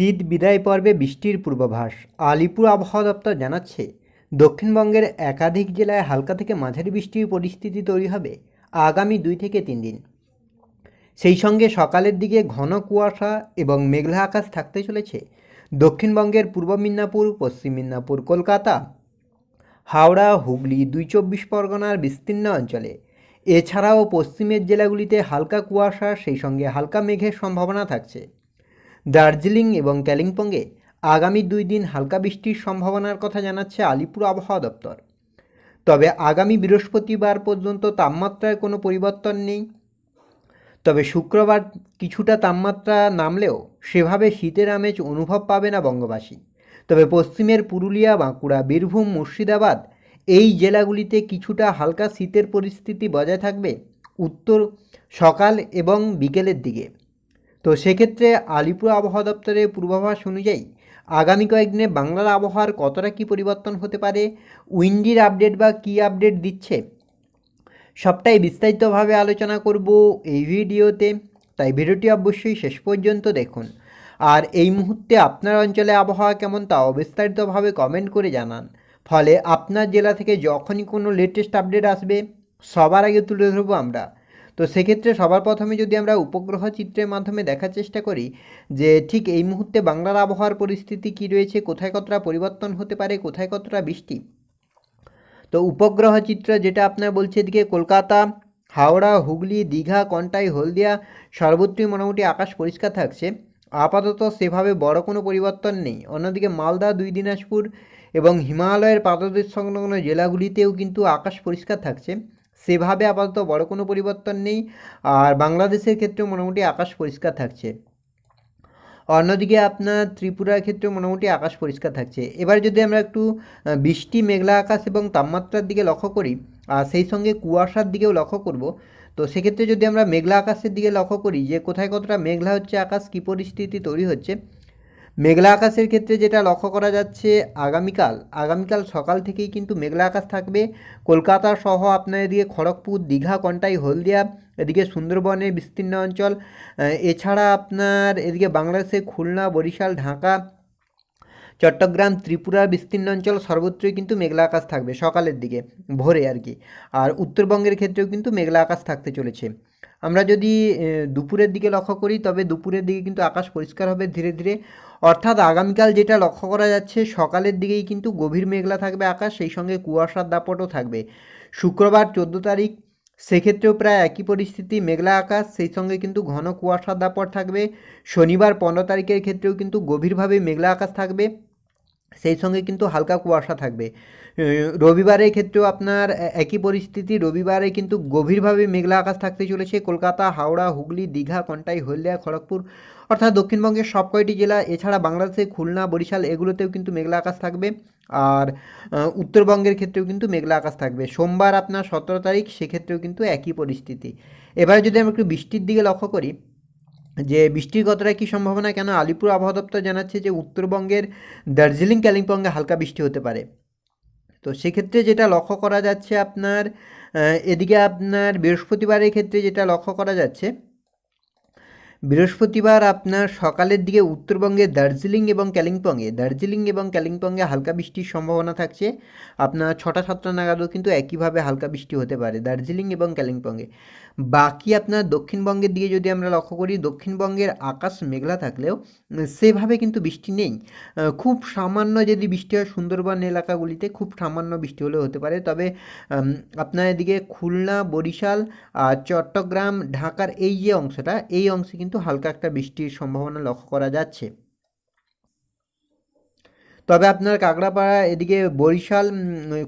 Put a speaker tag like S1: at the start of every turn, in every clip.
S1: শীত বিদায় পর্বে বৃষ্টির পূর্বাভাস আলিপুর আবহাওয়া দপ্তর জানাচ্ছে, দক্ষিণবঙ্গের একাধিক জেলায় হালকা থেকে মাঝারি বৃষ্টির পরিস্থিতি তৈরি হবে আগামী দুই থেকে তিন দিন। সেই সঙ্গে সকালের দিকে ঘন কুয়াশা এবং মেঘলা আকাশ থাকতে চলেছে। দক্ষিণবঙ্গের পূর্ব মিদনাপুর, পশ্চিম মিদনাপুর, কলকাতা, হাওড়া, হুগলি দুই চব্বিশ পরগনার বিস্তীর্ণ অঞ্চলে। এছাড়াও পশ্চিমের জেলাগুলিতে হালকা কুয়াশা, সেই সঙ্গে হালকা মেঘের সম্ভাবনা থাকছে। দার্জিলিং এবং কালিম্পংয়ে আগামী দুই দিন হালকা বৃষ্টির সম্ভাবনার কথা জানাচ্ছে আলিপুর আবহাওয়া দপ্তর। তবে আগামী বৃহস্পতিবার পর্যন্ত তাপমাত্রায় কোনো পরিবর্তন নেই। তবে শুক্রবার কিছুটা তাপমাত্রা নামলেও সেভাবে শীতের আমেজ অনুভব পাবে না বঙ্গবাসী। তবে পশ্চিমের পুরুলিয়া, বাঁকুড়া, বীরভূম, মুর্শিদাবাদ এই জেলাগুলিতে কিছুটা হালকা শীতের পরিস্থিতি বজায় থাকবে উত্তর, সকাল এবং বিকেলের দিকে। তো সেক্ষেত্রে আলিপুর আবহাওয়া দপ্তরের পূর্বাভাস অনুযায়ী আগামী কয়েকদিনে বাংলার আবহাওয়ার কতটা কী পরিবর্তন হতে পারে, উইন্ডির আপডেট বা কী আপডেট দিচ্ছে, সবটাই বিস্তারিতভাবে আলোচনা করব এই ভিডিওতে। তাই ভিডিওটি অবশ্যই শেষ পর্যন্ত দেখুন। আর এই মুহূর্তে আপনার অঞ্চলে আবহাওয়া কেমন তাও বিস্তারিতভাবে কমেন্ট করে জানান। ফলে আপনার জেলা থেকে যখনই কোনো লেটেস্ট আপডেট আসবে, সবার আগে তুলে ধরবো আমরা। তো সেক্ষেত্রে সবার প্রথমে যদি আমরা উপগ্রহ চিত্রের মাধ্যমে দেখার চেষ্টা করি, যে ঠিক এই মুহূর্তে বাংলার আবহাওয়ার পরিস্থিতি কী রয়েছে, কোথায় কতটা পরিবর্তন হতে পারে, কোথায় কতটা বৃষ্টি? তো উপগ্রহ চিত্র যেটা আপনার বলছে এদিকে কলকাতা, হাওড়া, হুগলি, দীঘা, কন্টাই, হলদিয়া, সর্বত্রই মোটামুটি আকাশ পরিষ্কার থাকছে। আপাতত সেভাবে বড় কোনো পরিবর্তন নেই। অন্যদিকে মালদা, দুই দিনাজপুর এবং হিমালয়ের পাদদেশ সংলগ্ন জেলাগুলিতেও কিন্তু আকাশ পরিষ্কার থাকছে। সেভাবে আপাতত বড় কোনো পরিবর্তন নেই। আর বাংলাদেশের ক্ষেত্রেও মোটামুটি আকাশ পরিষ্কার থাকছে। অন্যদিকে আপনার ত্রিপুরার ক্ষেত্রে মোটামুটি আকাশ পরিষ্কার থাকছে। এবার যদি আমরা একটু বৃষ্টি, মেঘলা আকাশ এবং তাপমাত্রার দিকে লক্ষ্য করি, আর সেই সঙ্গে কুয়াশার দিকেও লক্ষ্য করব, তো সেক্ষেত্রে যদি আমরা মেঘলা আকাশের দিকে লক্ষ্য করি যে কোথায় কতটা মেঘলা হচ্ছে, আকাশ কী পরিস্থিতি তৈরি হচ্ছে মেঘলা আকাশের ক্ষেত্রে যেটা লক্ষ্য করা যাচ্ছে, আগামীকাল আগামীকাল সকাল থেকেই কিন্তু মেঘলা আকাশ থাকবে। কলকাতা সহ আপনার এদিকে খড়গপুর, দীঘা, কন্টাই, হলদিয়া, এদিকে সুন্দরবনের বিস্তীর্ণ অঞ্চল। এছাড়া আপনার এদিকে বাংলাদেশের খুলনা, বরিশাল, ঢাকা, চট্টগ্রাম ত্রিপুরার বিস্তীর্ণ অঞ্চল সর্বত্রই কিন্তু মেঘলা আকাশ থাকবে সকালের দিকে ভোরে আর কি। আর উত্তরবঙ্গের ক্ষেত্রেও কিন্তু মেঘলা আকাশ থাকতে চলেছে। আমরা যদি দুপুরের দিকে লক্ষ্য করি, তবে দুপুরের দিকে কিন্তু আকাশ পরিষ্কার হবে ধীরে ধীরে। অর্থাৎ আগামীকাল যেটা লক্ষ্য করা যাচ্ছে, সকালের দিকেই কিন্তু গভীর মেঘলা থাকবে আকাশ, সেই সঙ্গে কুয়াশার দাপটও থাকবে। শুক্রবার চোদ্দ তারিখ, সেক্ষেত্রেও প্রায় একই পরিস্থিতি, মেঘলা আকাশ, সেই সঙ্গে কিন্তু ঘন কুয়াশার দাপট থাকবে। শনিবার পনেরো তারিখের ক্ষেত্রেও কিন্তু গভীরভাবে মেঘলা আকাশ থাকবে। সেই সঙ্গে কিন্তু হালকা কুয়াশা থাকবে। রবিবারের ক্ষেত্রেও আপনার একই পরিস্থিতি। রবিবারে কিন্তু গভীরভাবে মেঘলা আকাশ থাকতে চলেছে। কলকাতা, হাওড়া, হুগলি, দীঘা, কন্টাই, হলদিয়া, খড়গপুর অর্থাৎ দক্ষিণবঙ্গের সব কয়টি জেলা, এছাড়া বাংলাদেশে খুলনা, বরিশাল এগুলোতেও কিন্তু মেঘলা আকাশ থাকবে। আর উত্তরবঙ্গের ক্ষেত্রেও কিন্তু মেঘলা আকাশ থাকবে। সোমবার আপনার সতেরো তারিখ, সেক্ষেত্রেও কিন্তু একই পরিস্থিতি। এবার যদি আমরা একটু বৃষ্টির দিকে লক্ষ্য করি যে বৃষ্টির কতটা কী সম্ভাবনা? কেন আলিপুর আবহাওয়া দপ্তর জানাচ্ছে যে উত্তরবঙ্গের দার্জিলিং, কালিম্পংয়ে হালকা বৃষ্টি হতে পারে। তো সেক্ষেত্রে যেটা লক্ষ্য করা যাচ্ছে আপনার এদিকে আপনার বৃহস্পতিবারের ক্ষেত্রে যেটা লক্ষ্য করা যাচ্ছে বৃহস্পতিবার আপনার সকালের দিকে উত্তরবঙ্গে দার্জিলিং এবং কালিম্পংয়ে দার্জিলিং এবং কালিম্পংয়ে হালকা বৃষ্টির সম্ভাবনা থাকছে। আপনার ছটা সাতটা নাগাদও কিন্তু একইভাবে হালকা বৃষ্টি হতে পারে দার্জিলিং এবং কালিম্পংয়ে বাকি আপনার দক্ষিণবঙ্গের দিকে যদি আমরা লক্ষ্য করি, দক্ষিণবঙ্গের আকাশ মেঘলা থাকলেও সেভাবে কিন্তু বৃষ্টি নেই। খুব সামান্য যদি বৃষ্টি হয় সুন্দরবন এলাকাগুলিতে, খুব সামান্য বৃষ্টি হলেও হতে পারে। তবে আপনার এদিকে খুলনা, বরিশাল আর চট্টগ্রাম, ঢাকার এই যে অংশটা, এই অংশে কিন্তু হালকা একটা বৃষ্টির সম্ভাবনা লক্ষ্য করা যাচ্ছে। তবে আপনার কাঁকড়াপাড়া এদিকে বরিশাল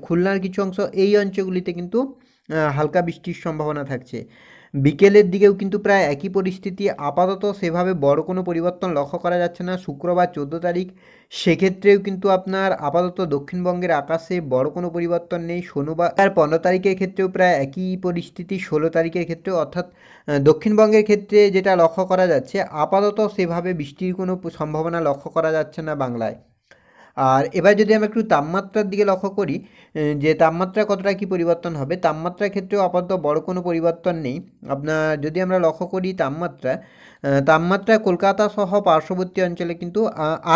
S1: খুলনার কিছু অংশ এই অঞ্চলগুলিতে কিন্তু হালকা বৃষ্টির সম্ভাবনা থাকছে। বিকেলের দিকেও কিন্তু প্রায় একই পরিস্থিতি। আপাতত সেভাবে বড় কোনো পরিবর্তন লক্ষ্য করা যাচ্ছে না। শুক্রবার চোদ্দ তারিখ, সেক্ষেত্রেও কিন্তু আপনার আপাতত দক্ষিণবঙ্গের আকাশে বড় কোনো পরিবর্তন নেই। শনিবার পনেরো তারিখের ক্ষেত্রেও প্রায় একই পরিস্থিতি, ষোলো তারিখের ক্ষেত্রেও। অর্থাৎ দক্ষিণবঙ্গের ক্ষেত্রে যেটা লক্ষ্য করা যাচ্ছে, আপাতত সেভাবে বৃষ্টির কোনো সম্ভাবনা লক্ষ্য করা যাচ্ছে না বাংলায়। আর এবার যদি আমরা একটু তাপমাত্রার দিকে লক্ষ্য করি যে তাপমাত্রা কতটা কি পরিবর্তন হবে, তাপমাত্রার ক্ষেত্রেও আপাতত বড় কোনো পরিবর্তন নেই। আপনার যদি আমরা লক্ষ্য করি তাপমাত্রা তাপমাত্রা কলকাতা সহ পার্শ্ববর্তী অঞ্চলে কিন্তু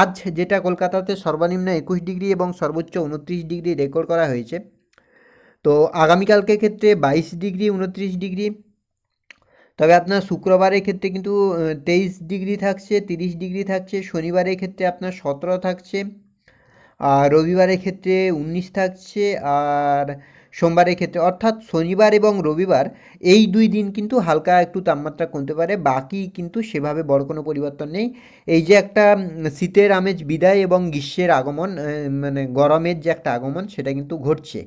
S1: আজ যেটা কলকাতাতে সর্বনিম্ন একুশ ডিগ্রি এবং সর্বোচ্চ উনত্রিশ ডিগ্রি রেকর্ড করা হয়েছে। তো আগামীকালকে ক্ষেত্রে বাইশ ডিগ্রি উনত্রিশ ডিগ্রি। তবে আপনার শুক্রবারের ক্ষেত্রে কিন্তু তেইশ ডিগ্রি থাকছে, তিরিশ ডিগ্রি থাকছে, শনিবারের ক্ষেত্রে আপনার সতেরো থাকছে। আর রবিবারের ক্ষেত্রে উনিশ থাকছে আর সোমবারের ক্ষেত্রে, অর্থাৎ শনিবার এবং রবিবার এই দুই দিন কিন্তু হালকা একটু তাপমাত্রা কমতে পারে, বাকি কিন্তু সেভাবে বড় কোনো পরিবর্তন নেই। এই যে একটা শীতের আমেজ, বিদায় এবং গ্রীষ্মের আগমন মানে গরমের যে একটা আগমন, সেটা কিন্তু ঘটছে।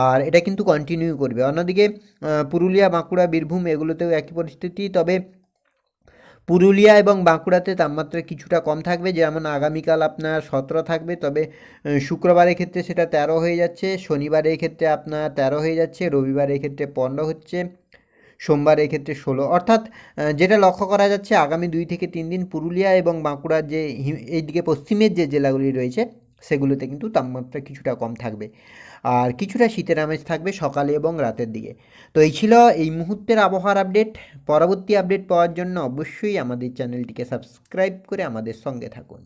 S1: আর এটা কিন্তু কন্টিনিউ করবে। অন্যদিকে পুরুলিয়া, বাঁকুড়া, বীরভূম এগুলোতেও একই পরিস্থিতি, তবে পুরুলিয়া এবং বাঁকুড়াতে তাপমাত্রা কিছুটা কম থাকবে, যেমন আগামীকাল আপনার সতেরো থাকবে, তবে শুক্রবারের ক্ষেত্রে সেটা তেরো হয়ে যাচ্ছে, শনিবারের ক্ষেত্রে আপনার তেরো হয়ে যাচ্ছে, রবিবারের ক্ষেত্রে পনেরো হচ্ছে সোমবার ক্ষেত্রে ষোলো। অর্থাৎ যেটা লক্ষ্য করা যাচ্ছে, আগামী দুই থেকে তিন দিন পুরুলিয়া এবং বাঁকুড়ার যে এই এইদিকে পশ্চিমের যে জেলাগুলি রয়েছে সেগুলোতে কিন্তু তাপমাত্রা কিছুটা কম থাকবে। আর কিছুটা শীতের আমেজ থাকবে সকালে এবং রাতের দিকে। তো এই ছিল এই মুহূর্তের আবহাওয়ার আপডেট। পরবর্তী আপডেট পাওয়ার জন্য অবশ্যই আমাদের চ্যানেলটিকে সাবস্ক্রাইব করে আমাদের সঙ্গে থাকুন।